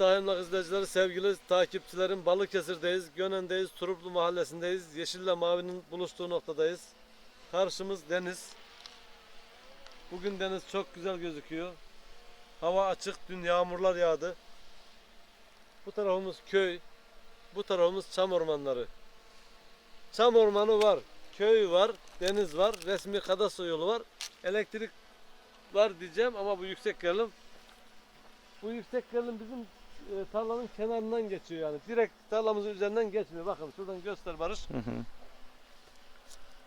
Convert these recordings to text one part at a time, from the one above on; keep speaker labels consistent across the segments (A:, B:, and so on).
A: Tahinlak izleyicileri, sevgili takipçilerim Balıkesir'deyiz, Gönen'deyiz, Turuplu Mahallesi'ndeyiz. Yeşille Mavi'nin buluştuğu noktadayız. Karşımız deniz. Bugün deniz çok güzel gözüküyor. Hava açık, dün yağmurlar yağdı. Bu tarafımız köy, bu tarafımız çam ormanları. Çam ormanı var, köy var, deniz var, resmi kadastro yolu var, elektrik var diyeceğim ama bu yüksek gerilim. Bu yüksek gerilim bizim e, tarlanın kenarından geçiyor yani. Direkt tarlamızın üzerinden geçmiyor. Bakın şuradan göster Barış.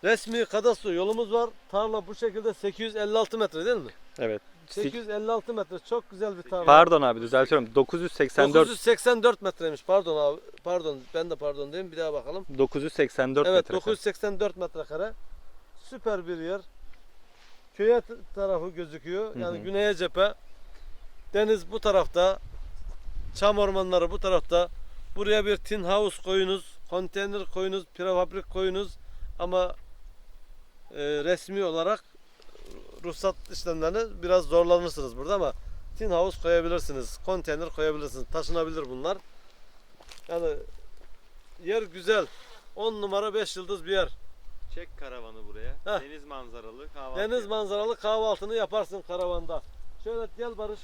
A: Resmi kadastro yolumuz var. Tarla bu şekilde 856 metre değil mi?
B: Evet.
A: 856 metre çok güzel bir tarla.
B: Pardon abi düzeltiyorum. 984
A: 984 metreymiş. Pardon abi. Pardon. Ben de pardon diyeyim. Bir daha bakalım.
B: 984
A: evet
B: metre.
A: 984 metrekare. Süper bir yer. Köye tarafı gözüküyor. Yani
B: Hı hı.
A: güneye cephe. Deniz bu tarafta. Çam ormanları bu tarafta. Buraya bir tin house koyunuz, konteyner koyunuz, prefabrik koyunuz ama e, resmi olarak ruhsat işlemlerini biraz zorlanırsınız burada ama tin house koyabilirsiniz, konteyner koyabilirsiniz. Taşınabilir bunlar. Yani yer güzel. 10 numara 5 yıldız bir yer.
C: Çek karavanı buraya.
A: Heh.
C: Deniz manzaralı kahvaltı.
A: Deniz manzaralı kahvaltını yaparsın karavanda. Şöyle gel Barış.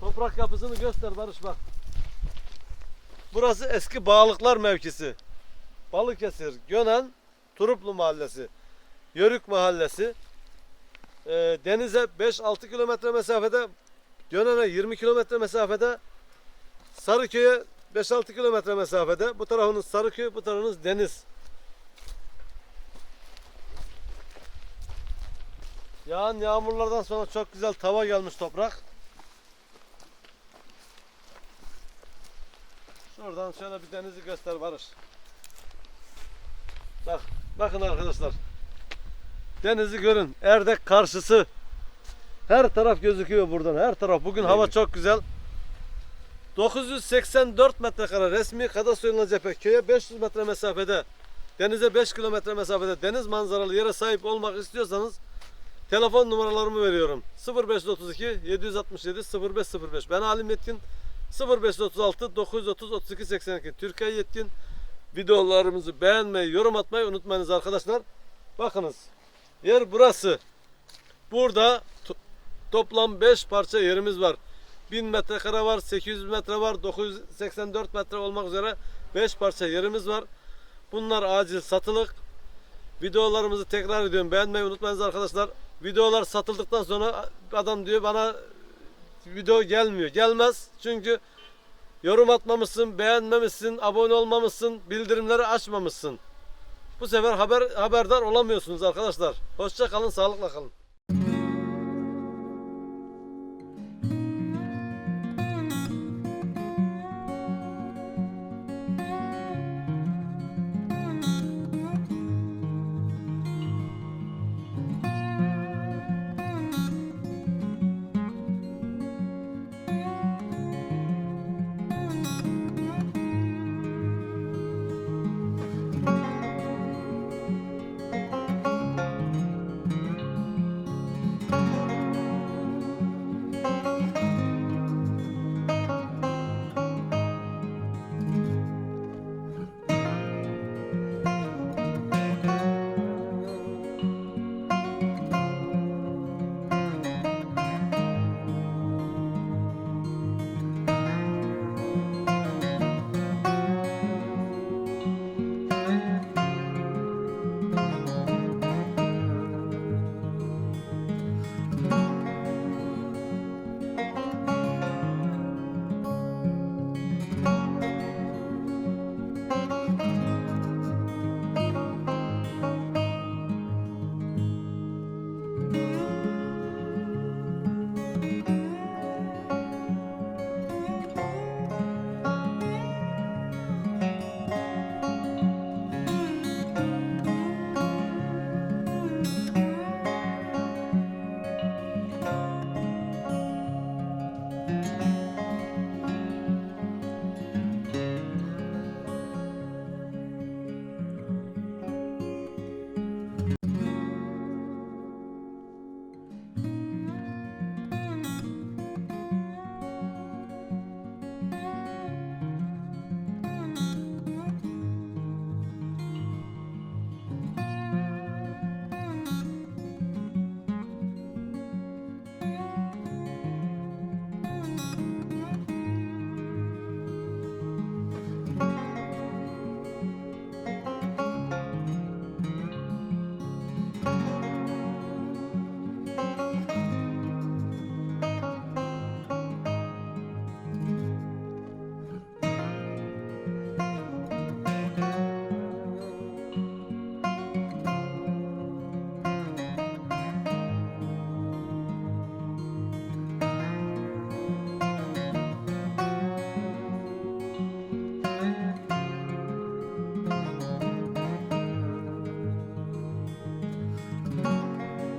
A: Toprak yapısını göster Barış bak. Burası eski bağlıklar mevkisi. Balıkesir, Gönen, Turuplu Mahallesi, Yörük Mahallesi. Ee, denize 5-6 kilometre mesafede, Gönen'e 20 kilometre mesafede, Sarıköy'e 5-6 kilometre mesafede. Bu tarafınız Sarıköy, bu tarafınız deniz. Yağan yağmurlardan sonra çok güzel tava gelmiş toprak. Şuradan şöyle bir denizi göster Barış. Bak, bakın arkadaşlar. Denizi görün. Erdek karşısı. Her taraf gözüküyor buradan. Her taraf. Bugün hava
B: Evet.
A: çok güzel. 984 metrekare resmi kadastro cephe. Köye 500 metre mesafede. Denize 5 kilometre mesafede. Deniz manzaralı yere sahip olmak istiyorsanız Telefon numaralarımı veriyorum. 0532 767 0505. Ben Halim Yetkin 0536 930 32 82. Türkiye Yetkin videolarımızı beğenmeyi, yorum atmayı unutmayınız arkadaşlar. Bakınız. Yer burası. Burada to- toplam 5 parça yerimiz var. 1000 metrekare var, 800 metre var, 984 metre olmak üzere 5 parça yerimiz var. Bunlar acil satılık. Videolarımızı tekrar ediyorum. Beğenmeyi unutmayınız arkadaşlar. Videolar satıldıktan sonra adam diyor bana video gelmiyor. Gelmez. Çünkü yorum atmamışsın, beğenmemişsin, abone olmamışsın, bildirimleri açmamışsın. Bu sefer haber haberdar olamıyorsunuz arkadaşlar. Hoşça kalın, sağlıkla kalın.